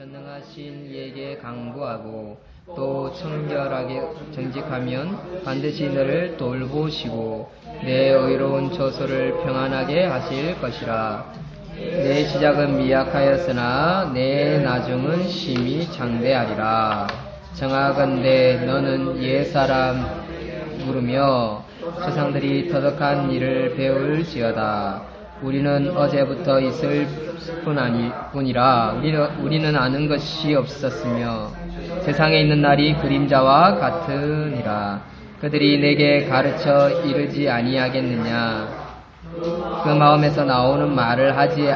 전능하신 이에게 강구하고 또 청결하게 정직하면 반드시 너를 돌보시고 내 의로운 처소를 평안하게 하실 것이라. 내 시작은 미약하였으나 내 나중은 심히 장대하리라. 정하건대 너는 옛사람 물으며 세상들이 터득한 일을 배울지어다. 우리는 어제부터 있을 뿐 아니, 뿐이라 우리는, 우리는 아는 것이 없었으며 세상에 있는 날이 그림자와 같으니라. 그들이 내게 가르쳐 이르지 아니하겠느냐. 그 마음에서 나오는 말을 하지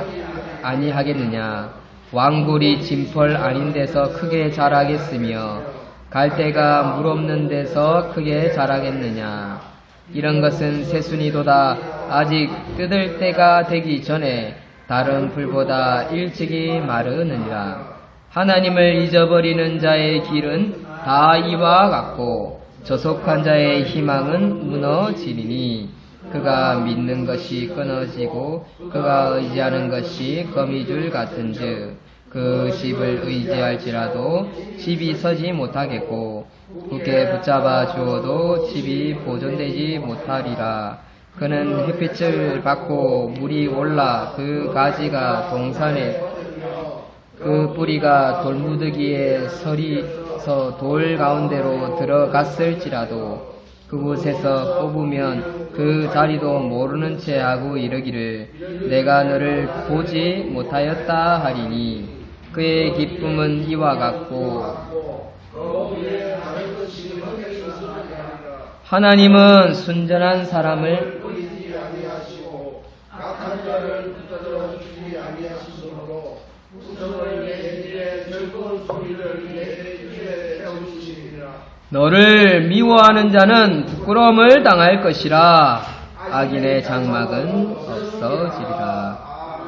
아니하겠느냐. 왕굴이 진펄 아닌 데서 크게 자라겠으며 갈대가 물 없는 데서 크게 자라겠느냐. 이런 것은 새순이도다 아직 뜯을 때가 되기 전에 다른 풀보다 일찍이 마르느니라. 하나님을 잊어버리는 자의 길은 다 이와 같고 저속한 자의 희망은 무너지리니 그가 믿는 것이 끊어지고 그가 의지하는 것이 거미줄 같은즉 그 집을 의지할지라도 집이 서지 못하겠고 굳게 붙잡아 주어도 집이 보존되지 못하리라. 그는 햇빛을 받고 물이 올라 그 가지가 동산에 그 뿌리가 돌무더기에 서리서 돌 가운데로 들어갔을지라도 그곳에서 뽑으면 그 자리도 모르는 채 하고 이르기를 내가 너를 보지 못하였다 하리니 그의 기쁨은 이와 같고 하나님은 순전한 사람을 너를 미워하는 자는 부끄러움을 당할 것이라 악인의 장막은 없어지리라.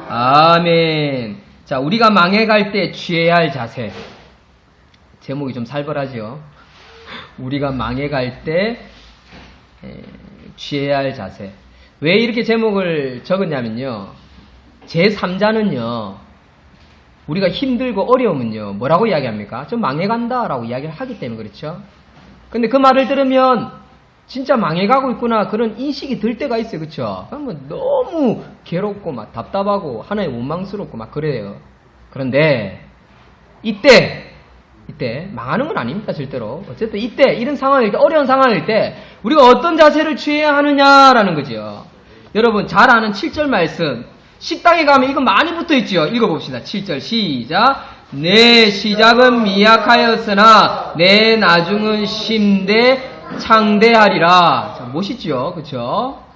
아멘. 자, 우리가 망해갈 때 취해야 할 자세. 제목이 좀 살벌하죠? 우리가 망해갈 때 에, 취해야 할 자세. 왜 이렇게 제목을 적었냐면요. 제3자는요. 우리가 힘들고 어려우면요. 뭐라고 이야기합니까? 좀 망해간다 라고 이야기를 하기 때문에 그렇죠. 근데 그 말을 들으면 진짜 망해가고 있구나 그런 인식이 들 때가 있어요. 그렇죠? 그러면 너무 괴롭고 막 답답하고 하나의 원망스럽고 막 그래요. 그런데 이때 이때 망하는 건 아닙니다. 절대로. 어쨌든 이때 이런 상황일 때 어려운 상황일 때 우리가 어떤 자세를 취해야 하느냐라는 거죠. 여러분 잘 아는 7절 말씀 식당에 가면 이거 많이 붙어 있죠. 읽어봅시다. 7절 시작. 내 시작은 미약하였으나 내 나중은 심대 창대하리라. 자, 멋있죠. 그쵸?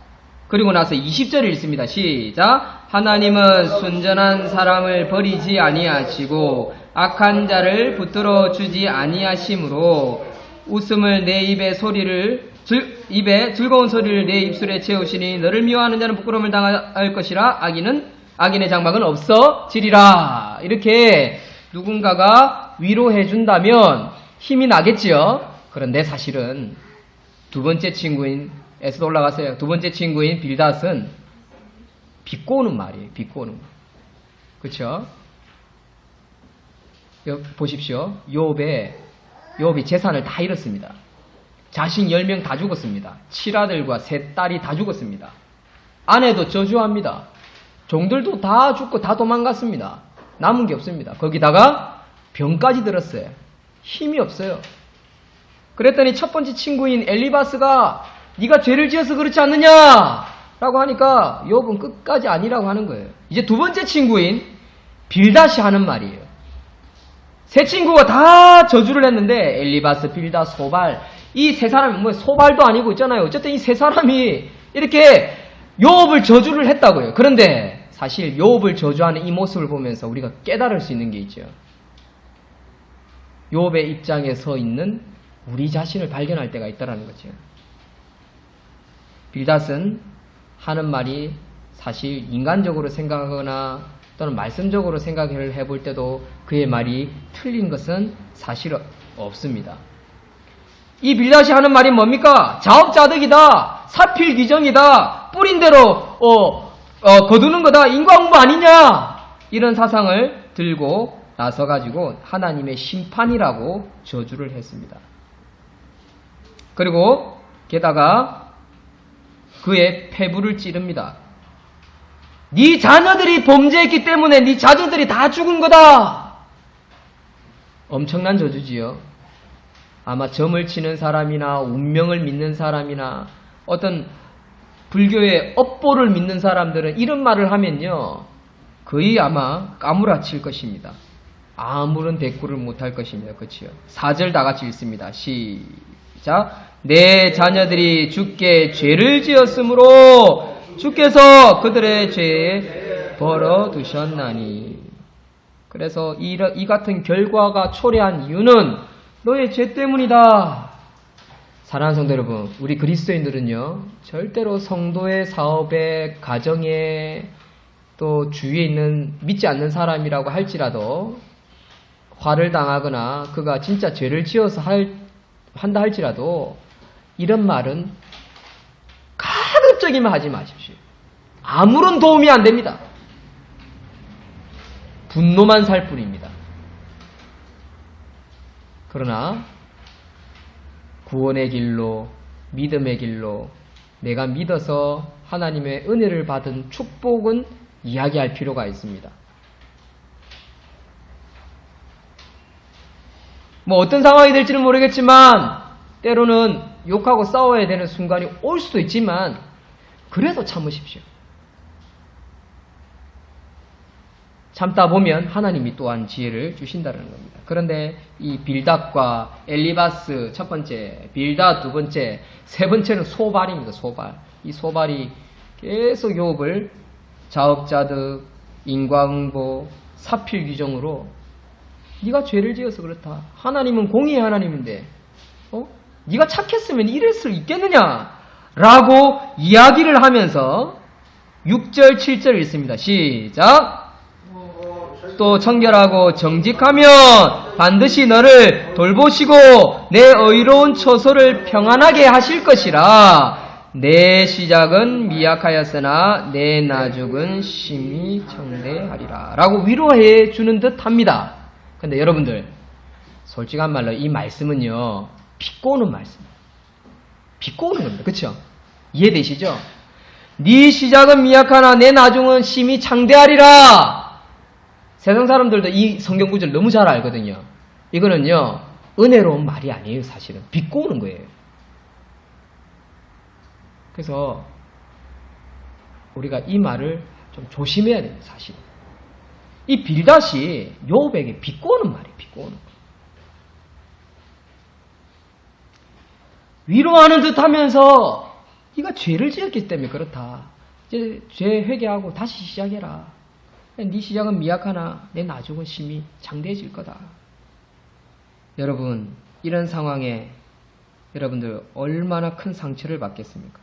그리고 나서 20절을 읽습니다. 시작. 하나님은 순전한 사람을 버리지 아니하시고 악한 자를 붙들어 주지 아니하심으로 웃음을 내 입에 소리를 즐- 입에 즐거운 소리를 내 입술에 채우시니 너를 미워하는 자는 부끄러움을 당할 것이라 악인은 악인의 장막은 없어지리라. 이렇게 누군가가 위로해 준다면 힘이 나겠지요. 그런데 사실은 두 번째 친구인 에스도 올라가세요. 두 번째 친구인 빌닷은 비꼬는 말이에요. 비꼬는 말. 그렇죠? 보십시오. 요업에 요업이 재산을 다 잃었습니다. 자신 10명 다 죽었습니다. 칠아들과 세 딸이 다 죽었습니다. 아내도 저주합니다. 종들도 다 죽고 다 도망갔습니다. 남은 게 없습니다. 거기다가 병까지 들었어요. 힘이 없어요. 그랬더니 첫 번째 친구인 엘리바스가 네가 죄를 지어서 그렇지 않느냐? 라고 하니까 욥은 끝까지 아니라고 하는 거예요. 이제 두 번째 친구인 빌다시 하는 말이에요. 세 친구가 다 저주를 했는데 엘리바스, 빌다, 소발 이 세 사람이 뭐 소발도 아니고 있잖아요. 어쨌든 이 세 사람이 이렇게 욥을 저주를 했다고요. 그런데 사실 욥을 저주하는 이 모습을 보면서 우리가 깨달을 수 있는 게 있죠. 욥의 입장에 서 있는 우리 자신을 발견할 때가 있다라는 거죠. 빌닷은 하는 말이 사실 인간적으로 생각하거나 또는 말씀적으로 생각을 해볼 때도 그의 말이 틀린 것은 사실 없습니다. 이 빌닷이 하는 말이 뭡니까? 자업자득이다, 사필귀정이다, 뿌린 대로 어, 어, 거두는 거다, 인과응보 아니냐 이런 사상을 들고 나서 가지고 하나님의 심판이라고 저주를 했습니다. 그리고 게다가 그의 폐부를 찌릅니다. 네 자녀들이 범죄했기 때문에 네 자녀들이 다 죽은 거다. 엄청난 저주지요. 아마 점을 치는 사람이나 운명을 믿는 사람이나 어떤 불교의 업보를 믿는 사람들은 이런 말을 하면요. 거의 아마 까무라칠 것입니다. 아무런 대꾸를 못할 것입니다. 그치요? 4절 다 같이 읽습니다. 시작. 내 자녀들이 주께 죄를 지었으므로 주께서 그들의 죄에 벌어 두셨나니. 그래서 이, 이 같은 결과가 초래한 이유는 너의 죄 때문이다. 사랑하는 성도 여러분, 우리 그리스도인들은요, 절대로 성도의 사업에, 가정에, 또 주위에 있는 믿지 않는 사람이라고 할지라도, 화를 당하거나 그가 진짜 죄를 지어서 할, 한다 할지라도, 이런 말은 가급적이면 하지 마십시오. 아무런 도움이 안 됩니다. 분노만 살 뿐입니다. 그러나 구원의 길로 믿음의 길로 내가 믿어서 하나님의 은혜를 받은 축복은 이야기할 필요가 있습니다. 뭐 어떤 상황이 될지는 모르겠지만 때로는 욕하고 싸워야 되는 순간이 올 수도 있지만 그래도 참으십시오. 참다 보면 하나님이 또한 지혜를 주신다는 겁니다. 그런데 이 빌닷과 엘리바스 첫 번째, 빌닷 두 번째, 세 번째는 소발입니다. 소발. 이 소발이 계속 욥을 자업자득, 인과응보, 사필 규정으로 네가 죄를 지어서 그렇다. 하나님은 공의의 하나님인데, 어? 네가 착했으면 이럴 수 있겠느냐? 라고 이야기를 하면서 6절, 7절 읽습니다. 시작. 또 청결하고 정직하면 반드시 너를 돌보시고 내 의로운 처소를 평안하게 하실 것이라. 내 시작은 미약하였으나 내 나중은 심히 청대하리라. 라고 위로해 주는 듯 합니다. 근데 여러분들, 솔직한 말로 이 말씀은요, 비꼬는 말씀. 비꼬는 겁니다. 그쵸? 이해되시죠? 네 시작은 미약하나 내 나중은 심히 창대하리라. 세상 사람들도 이 성경 구절 너무 잘 알거든요. 이거는요, 은혜로운 말이 아니에요, 사실은. 비꼬는 거예요. 그래서, 우리가 이 말을 좀 조심해야 됩니다, 사실. 이 빌닷이 요백에 비꼬는 말이에요, 비꼬는 거. 위로하는 듯 하면서, 네가 죄를 지었기 때문에 그렇다. 이제 죄 회개하고 다시 시작해라. 네 시작은 미약하나 내 나중은 심히 장대해질 거다. 여러분, 이런 상황에 여러분들 얼마나 큰 상처를 받겠습니까?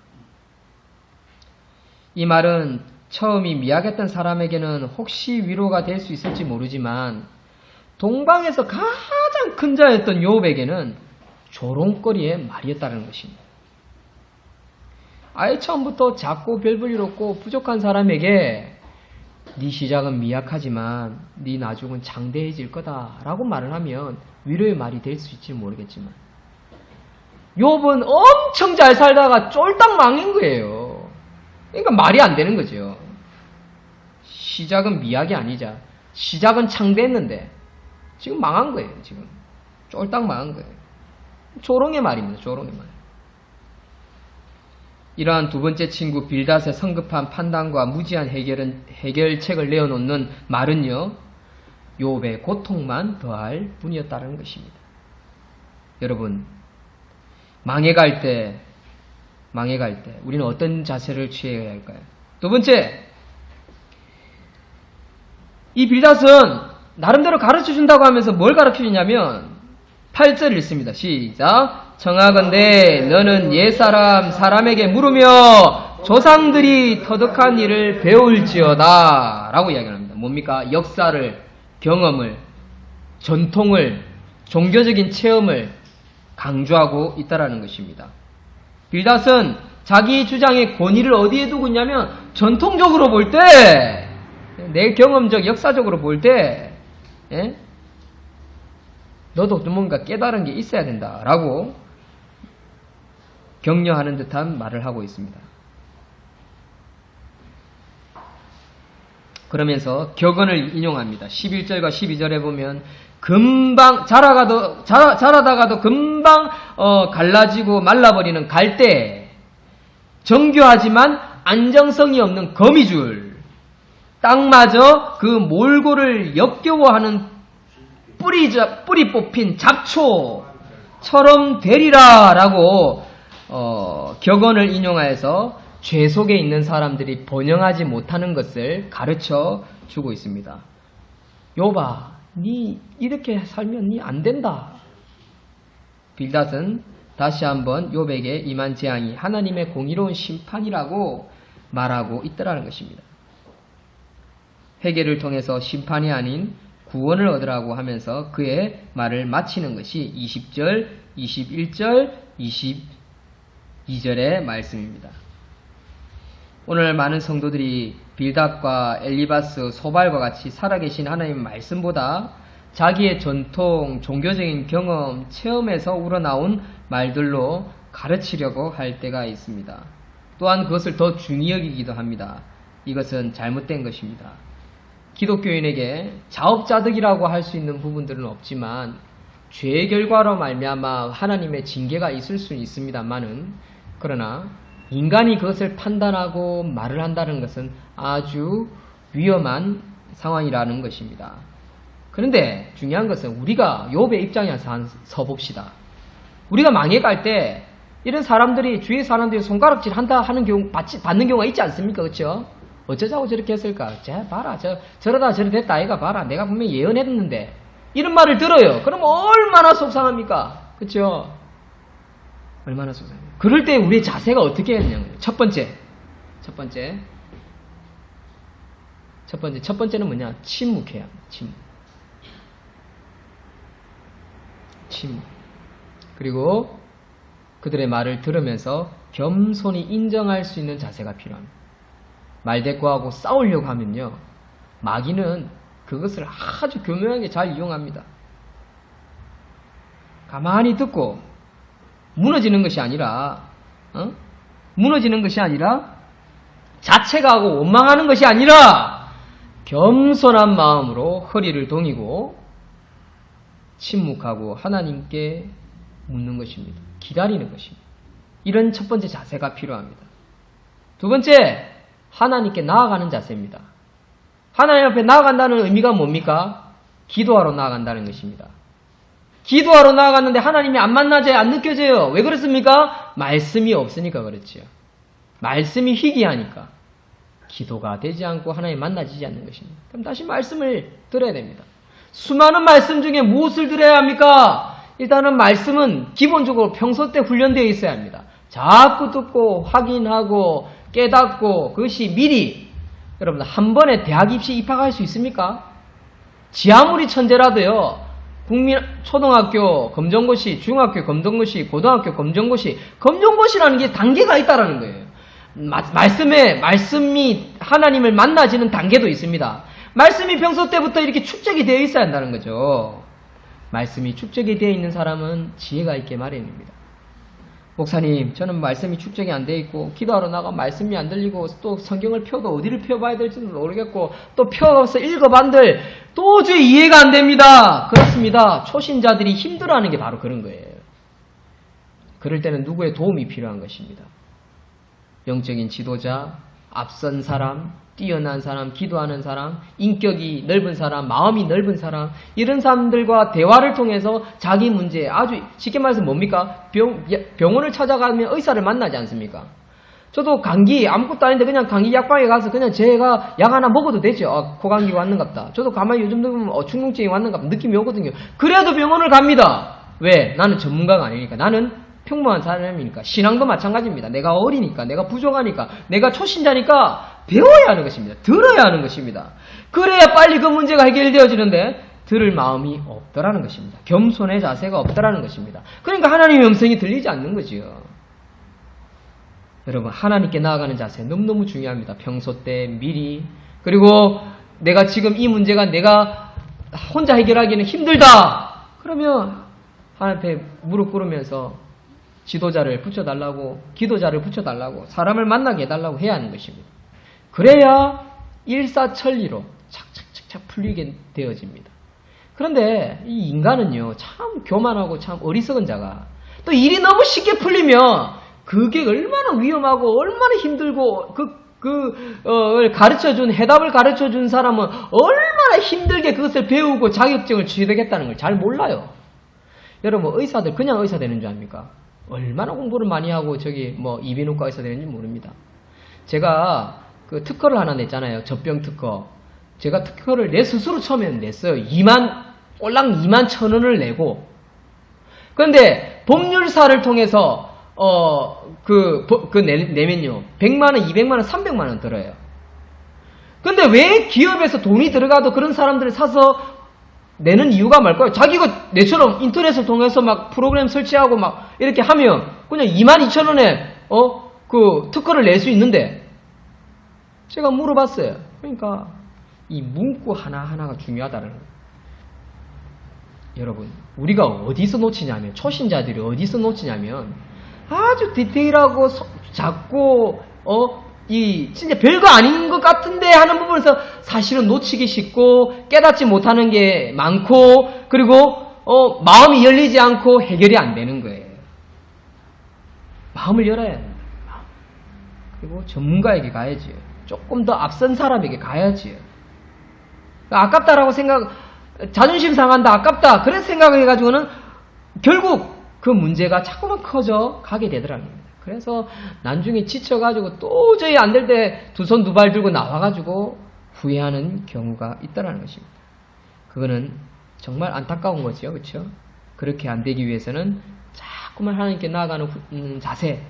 이 말은 처음이 미약했던 사람에게는 혹시 위로가 될 수 있을지 모르지만 동방에서 가장 큰 자였던 요백에는 조롱거리의 말이었다는 것입니다. 아예 처음부터 작고 별볼일 없고 부족한 사람에게 네 시작은 미약하지만 네 나중은 장대해질 거다라고 말을 하면 위로의 말이 될 수 있지 모르겠지만 욥은 엄청 잘 살다가 쫄딱 망인 거예요. 그러니까 말이 안 되는 거죠. 시작은 미약이 아니자 시작은 창대했는데 지금 망한 거예요. 지금 쫄딱 망한 거예요. 조롱의 말입니다. 조롱의 말. 이러한 두 번째 친구 빌닷의 성급한 판단과 무지한 해결은, 해결책을 내어놓는 말은요, 욥의 고통만 더할 뿐이었다는 것입니다. 여러분, 망해갈 때, 망해갈 때, 우리는 어떤 자세를 취해야 할까요? 두 번째, 이 빌닷은 나름대로 가르쳐 준다고 하면서 뭘 가르쳐 주냐면, 8절 읽습니다. 시작. 청하건대 너는 옛사람 사람에게 물으며 조상들이 터득한 일을 배울지어다 라고 이야기합니다. 뭡니까? 역사를, 경험을, 전통을, 종교적인 체험을 강조하고 있다라는 것입니다. 빌닷은 자기 주장의 권위를 어디에 두고 있냐면 전통적으로 볼 때, 내 경험적, 역사적으로 볼때 예? 너도 좀 뭔가 깨달은 게 있어야 된다라고 격려하는 듯한 말을 하고 있습니다. 그러면서 격언을 인용합니다. 11절과 12절에 보면 금방 자라가도 자라, 자라다가도 금방 어, 갈라지고 말라버리는 갈대. 정교하지만 안정성이 없는 거미줄. 땅마저 그 몰골을 역겨워하는 뿌리, 뿌리 뽑힌 잡초처럼 되리라 라고 어, 격언을 인용하여서 죄 속에 있는 사람들이 번영하지 못하는 것을 가르쳐 주고 있습니다. 요봐, 니 이렇게 살면 니안 된다. 빌닷은 다시 한번 욥에게 임한 재앙이 하나님의 공의로운 심판이라고 말하고 있더라는 것입니다. 회개를 통해서 심판이 아닌 구원을 얻으라고 하면서 그의 말을 마치는 것이 20절, 21절, 22절의 말씀입니다. 오늘 많은 성도들이 빌닷과 엘리바스, 소발과 같이 살아계신 하나님 말씀보다 자기의 전통, 종교적인 경험, 체험에서 우러나온 말들로 가르치려고 할 때가 있습니다. 또한 그것을 더 중히 여기기도 합니다. 이것은 잘못된 것입니다. 기독교인에게 자업자득이라고 할 수 있는 부분들은 없지만 죄의 결과로 말미암아 하나님의 징계가 있을 수는 있습니다만은 그러나 인간이 그것을 판단하고 말을 한다는 것은 아주 위험한 상황이라는 것입니다. 그런데 중요한 것은 우리가 욥의 입장에서 한- 서봅시다. 우리가 망해갈 때 이런 사람들이 주위 사람들이 손가락질 한다 하는 경우 받지, 받는 경우가 있지 않습니까? 그렇죠? 어쩌자고 저렇게 했을까? 쟤 봐라 저 저러다 저래 됐다 아이가 봐라 내가 분명히 예언했는데 이런 말을 들어요. 그럼 얼마나 속상합니까? 그렇죠? 얼마나 속상해요. 그럴 때 우리의 자세가 어떻게 해야 되냐고요. 첫 번째, 첫 번째, 첫 번째, 첫 번째는 뭐냐? 침묵해야. 침묵. 침묵. 그리고 그들의 말을 들으면서 겸손히 인정할 수 있는 자세가 필요합니다. 말 대꾸하고 싸우려고 하면요. 마귀는 그것을 아주 교묘하게 잘 이용합니다. 가만히 듣고 무너지는 것이 아니라 어? 무너지는 것이 아니라 자책하고 원망하는 것이 아니라 겸손한 마음으로 허리를 동이고 침묵하고 하나님께 묻는 것입니다. 기다리는 것입니다. 이런 첫 번째 자세가 필요합니다. 두 번째, 하나님께 나아가는 자세입니다. 하나님 앞에 나아간다는 의미가 뭡니까? 기도하러 나아간다는 것입니다. 기도하러 나아갔는데 하나님이 안 만나져요? 안 느껴져요? 왜 그렇습니까? 말씀이 없으니까 그렇지요. 말씀이 희귀하니까. 기도가 되지 않고 하나님 만나지지 않는 것입니다. 그럼 다시 말씀을 들어야 됩니다. 수많은 말씀 중에 무엇을 들어야 합니까? 일단은 말씀은 기본적으로 평소 때 훈련되어 있어야 합니다. 자꾸 듣고 확인하고 깨닫고 그것이 미리 여러분 한 번에 대학 입시 입학할 수 있습니까? 지 아무리 천재라도요. 국민 초등학교 검정고시, 중학교 검정고시, 고등학교 검정고시, 검정고시라는 게 단계가 있다라는 거예요. 마- 말씀에 말씀이 하나님을 만나지는 단계도 있습니다. 말씀이 평소 때부터 이렇게 축적이 되어 있어야 한다는 거죠. 말씀이 축적이 되어 있는 사람은 지혜가 있게 마련입니다. 목사님, 저는 말씀이 축적이 안 돼 있고 기도하러 나가 말씀이 안 들리고 또 성경을 펴도 어디를 펴봐야 될지는 모르겠고 또 펴서 읽어반들 도저히 이해가 안 됩니다. 그렇습니다. 초신자들이 힘들어하는 게 바로 그런 거예요. 그럴 때는 누구의 도움이 필요한 것입니다. 영적인 지도자, 앞선 사람, 뛰어난 사람, 기도하는 사람, 인격이 넓은 사람, 마음이 넓은 사람, 이런 사람들과 대화를 통해서 자기 문제, 아주 쉽게 말해서 뭡니까? 병, 병원을 찾아가면 의사를 만나지 않습니까? 저도 감기 아무것도 아닌데 그냥 감기 약방에 가서 그냥 제가 약 하나 먹어도 되죠. 아, 코감기가 왔는갑다. 저도 가만히 요즘 들으면 어, 충농증이 왔는갑다. 느낌이 오거든요. 그래도 병원을 갑니다. 왜? 나는 전문가가 아니니까. 나는 평범한 사람이니까. 신앙도 마찬가지입니다. 내가 어리니까, 내가 부족하니까, 내가 초신자니까 배워야 하는 것입니다. 들어야 하는 것입니다. 그래야 빨리 그 문제가 해결되어지는데 들을 마음이 없더라는 것입니다. 겸손의 자세가 없더라는 것입니다. 그러니까 하나님의 음성이 들리지 않는 거지요. 여러분 하나님께 나아가는 자세 너무너무 중요합니다. 평소 때 미리 그리고 내가 지금 이 문제가 내가 혼자 해결하기는 힘들다. 그러면 하나님께 무릎 꿇으면서 지도자를 붙여달라고, 기도자를 붙여달라고, 사람을 만나게 해달라고 해야 하는 것입니다. 그래야 일사천리로 착착착착 풀리게 되어집니다. 그런데 이 인간은요, 참 교만하고 참 어리석은 자가 또 일이 너무 쉽게 풀리면 그게 얼마나 위험하고 얼마나 힘들고 그, 그, 어, 가르쳐 준, 해답을 가르쳐 준 사람은 얼마나 힘들게 그것을 배우고 자격증을 취득했다는 걸 잘 몰라요. 여러분, 의사들 그냥 의사 되는 줄 압니까? 얼마나 공부를 많이 하고 저기 뭐 이비인후과 의사 되는지 모릅니다. 제가 그 특허를 하나 냈잖아요. 젖병 특허. 제가 특허를 내 스스로 처음에는 냈어요. 2만, 꼴랑 2만 천 원을 내고. 그런데 법률사를 통해서, 어, 그, 법- 그 내, 내면요. 100만 원, 200만 원, 300만 원 들어요. 근데 왜 기업에서 돈이 들어가도 그런 사람들을 사서 내는 이유가 뭘까요? 자기가 내처럼 인터넷을 통해서 막 프로그램 설치하고 막 이렇게 하면 그냥 2만 2천 원에, 어, 그 특허를 낼 수 있는데 제가 물어봤어요. 그러니까 이 문구 하나하나가 중요하다는. 여러분, 우리가 어디서 놓치냐면, 초신자들이 어디서 놓치냐면, 아주 디테일하고 소- 작고, 어, 이, 진짜 별거 아닌 것 같은데 하는 부분에서 사실은 놓치기 쉽고, 깨닫지 못하는 게 많고, 그리고, 어, 마음이 열리지 않고 해결이 안 되는 거예요. 마음을 열어야 합니다. 그리고 전문가에게 가야지요. 조금 더 앞선 사람에게 가야지요. 아깝다라고 생각, 자존심 상한다, 아깝다, 그런 생각을 해가지고는 결국 그 문제가 자꾸만 커져 가게 되더라는 겁니다. 그래서 나중에 지쳐가지고 도저히 안 될 때 두 손 두 발 들고 나와가지고 후회하는 경우가 있다라는 것입니다. 그거는 정말 안타까운 거죠. 그렇죠? 그렇게 안 되기 위해서는 자꾸만 하나님께 나아가는 후- 음, 자세,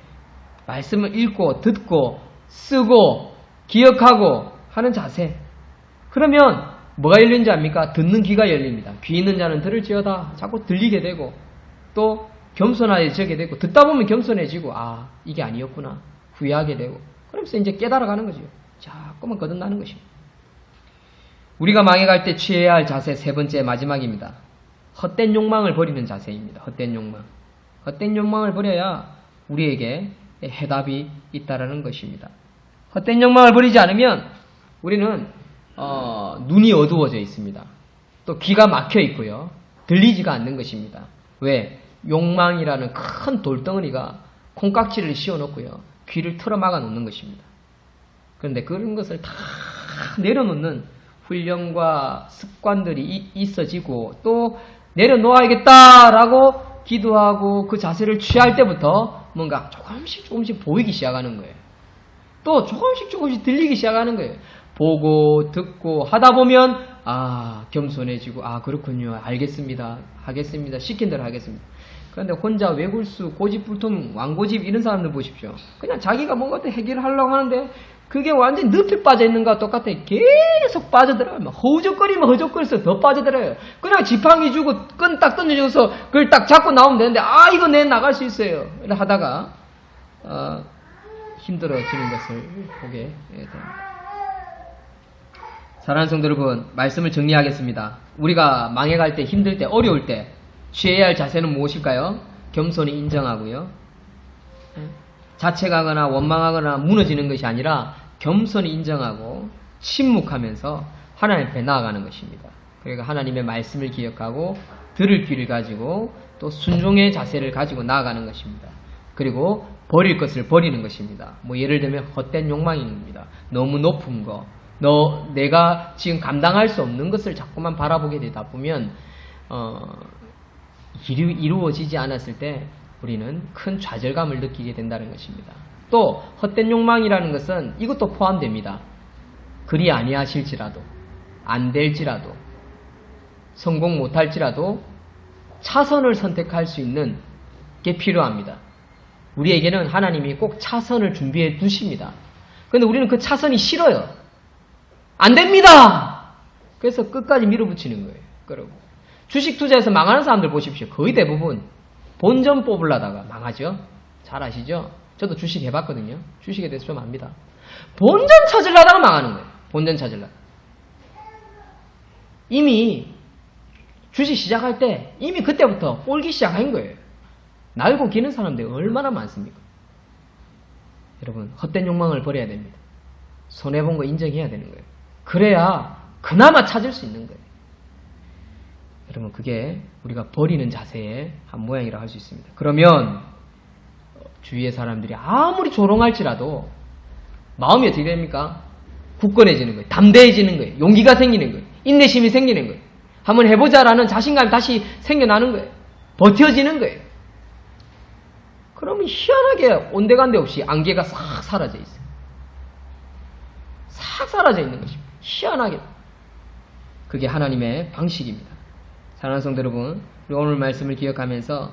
말씀을 읽고 듣고 쓰고 기억하고 하는 자세. 그러면 뭐가 열리는지 압니까? 듣는 귀가 열립니다. 귀 있는 자는 들을지어다. 자꾸 들리게 되고 또 겸손해지게 되고 듣다 보면 겸손해지고 아 이게 아니었구나 후회하게 되고 그러면서 이제 깨달아가는 거죠. 자꾸만 거듭나는 것입니다. 우리가 망해갈 때 취해야 할 자세 세 번째 마지막입니다. 헛된 욕망을 버리는 자세입니다. 헛된 욕망. 헛된 욕망을 버려야 우리에게 해답이 있다라는 것입니다. 헛된 욕망을 버리지 않으면 우리는 어, 눈이 어두워져 있습니다. 또 귀가 막혀 있고요. 들리지가 않는 것입니다. 왜? 욕망이라는 큰 돌덩어리가 콩깍지를 씌워놓고요. 귀를 틀어막아 놓는 것입니다. 그런데 그런 것을 다 내려놓는 훈련과 습관들이 이- 있어지고 또 내려놓아야겠다라고 기도하고 그 자세를 취할 때부터 뭔가 조금씩 조금씩 보이기 시작하는 거예요. 또 조금씩 조금씩 들리기 시작하는 거예요. 보고 듣고 하다 보면 아 겸손해지고 아 그렇군요 알겠습니다 하겠습니다 시킨 대로 하겠습니다. 그런데 혼자 외굴수 고집불통 왕고집 이런 사람들 보십시오. 그냥 자기가 뭔가 또 해결하려고 하는데 그게 완전 늪에 빠져 있는 거와 똑같아. 계속 빠져들어요. 막 허우적거리면 허우적거려서 더 빠져들어요. 그냥 지팡이 주고 끈 딱 던져줘서 그걸 딱 잡고 나오면 되는데 아 이거 내 나갈 수 있어요. 하다가 어, 힘들어지는 것을 보게 됩니다. 사랑하는 성도 여러분, 말씀을 정리하겠습니다. 우리가 망해갈 때, 힘들 때, 어려울 때, 취해야 할 자세는 무엇일까요? 겸손히 인정하고요. 예? 자책하거나 원망하거나 무너지는 것이 아니라 겸손히 인정하고 침묵하면서 하나님 앞에 나아가는 것입니다. 그러니까 하나님의 말씀을 기억하고 들을 귀를 가지고 또 순종의 자세를 가지고 나아가는 것입니다. 그리고 버릴 것을 버리는 것입니다. 뭐 예를 들면 헛된 욕망입니다. 너무 높은 거, 너 내가 지금 감당할 수 없는 것을 자꾸만 바라보게 되다 보면 어, 이루, 이루어지지 않았을 때 우리는 큰 좌절감을 느끼게 된다는 것입니다. 또 헛된 욕망이라는 것은 이것도 포함됩니다. 그리 아니하실지라도 안 될지라도 성공 못할지라도 차선을 선택할 수 있는 게 필요합니다. 우리에게는 하나님이 꼭 차선을 준비해 두십니다. 그런데 우리는 그 차선이 싫어요. 안 됩니다! 그래서 끝까지 밀어붙이는 거예요. 그러고. 주식 투자에서 망하는 사람들 보십시오. 거의 대부분 본전 뽑으려다가 망하죠. 잘 아시죠? 저도 주식 해봤거든요. 주식에 대해서 좀 압니다. 본전 찾으려다가 망하는 거예요. 본전 찾으려다. 이미 주식 시작할 때 이미 그때부터 꼴기 시작한 거예요. 날고 기는 사람들이 얼마나 많습니까? 여러분, 헛된 욕망을 버려야 됩니다. 손해본 거 인정해야 되는 거예요. 그래야 그나마 찾을 수 있는 거예요. 여러분, 그게 우리가 버리는 자세의 한 모양이라 할수 있습니다. 그러면 주위의 사람들이 아무리 조롱할지라도 마음이 어떻게 됩니까? 굳건해지는 거예요. 담대해지는 거예요. 용기가 생기는 거예요. 인내심이 생기는 거예요. 한번 해보자라는 자신감이 다시 생겨나는 거예요. 버텨지는 거예요. 그러면 희한하게 온데간데 없이 안개가 싹 사라져 있어요. 싹 사라져 있는 것입니다. 희한하게. 그게 하나님의 방식입니다. 사랑하는 성도 여러분, 우리 오늘 말씀을 기억하면서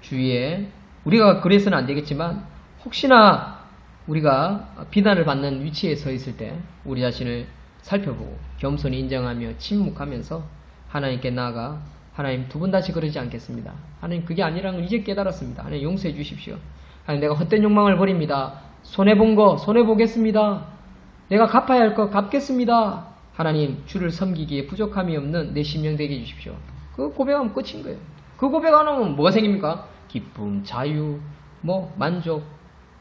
주위에 우리가 그래서는 안 되겠지만 혹시나 우리가 비난을 받는 위치에 서 있을 때 우리 자신을 살펴보고 겸손히 인정하며 침묵하면서 하나님께 나아가 하나님 두 번 다시 그러지 않겠습니다. 하나님 그게 아니라는 걸 이제 깨달았습니다. 하나님 용서해 주십시오. 하나님 내가 헛된 욕망을 버립니다. 손해본 거 손해보겠습니다. 내가 갚아야 할거 갚겠습니다. 하나님 주를 섬기기에 부족함이 없는 내 심령 되게 해주십시오. 그 고백하면 끝인 거예요. 그 고백 안 하면 뭐가 생깁니까? 기쁨, 자유, 뭐 만족,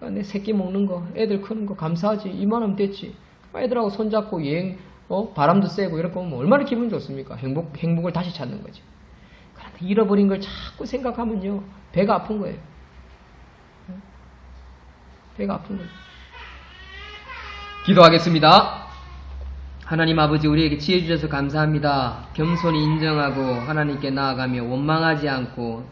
아, 내 새끼 먹는 거, 애들 크는 거 감사하지. 이만하면 됐지. 애들하고 손잡고 여행, 어, 바람도 쐬고 이렇게 하면 얼마나 기분 좋습니까? 행복, 행복을 다시 찾는 거죠. 그런데 잃어버린 걸 자꾸 생각하면요, 배가 아픈 거예요. 배가 아픈 거예요. 기도하겠습니다. 하나님 아버지 우리에게 지혜 주셔서 감사합니다. 겸손히 인정하고 하나님께 나아가며 원망하지 않고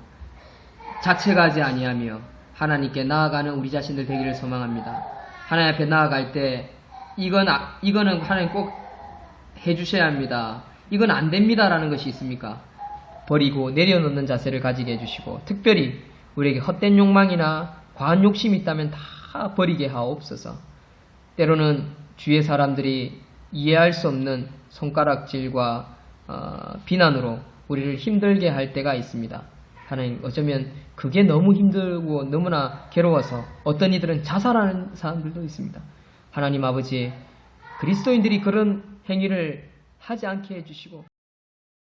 자책하지 아니하며 하나님께 나아가는 우리 자신들 되기를 소망합니다. 하나님 앞에 나아갈 때 이건 아- 이거는 하나님 꼭 해주셔야 합니다. 이건 안 됩니다라는 것이 있습니까? 버리고 내려놓는 자세를 가지게 해주시고 특별히 우리에게 헛된 욕망이나 과한 욕심이 있다면 다 버리게 하옵소서. 때로는 주위의 사람들이 이해할 수 없는 손가락질과 어, 비난으로 우리를 힘들게 할 때가 있습니다. 하나님 어쩌면 그게 너무 힘들고 너무나 괴로워서 어떤 이들은 자살하는 사람들도 있습니다. 하나님 아버지 그리스도인들이 그런 행위를 하지 않게 해주시고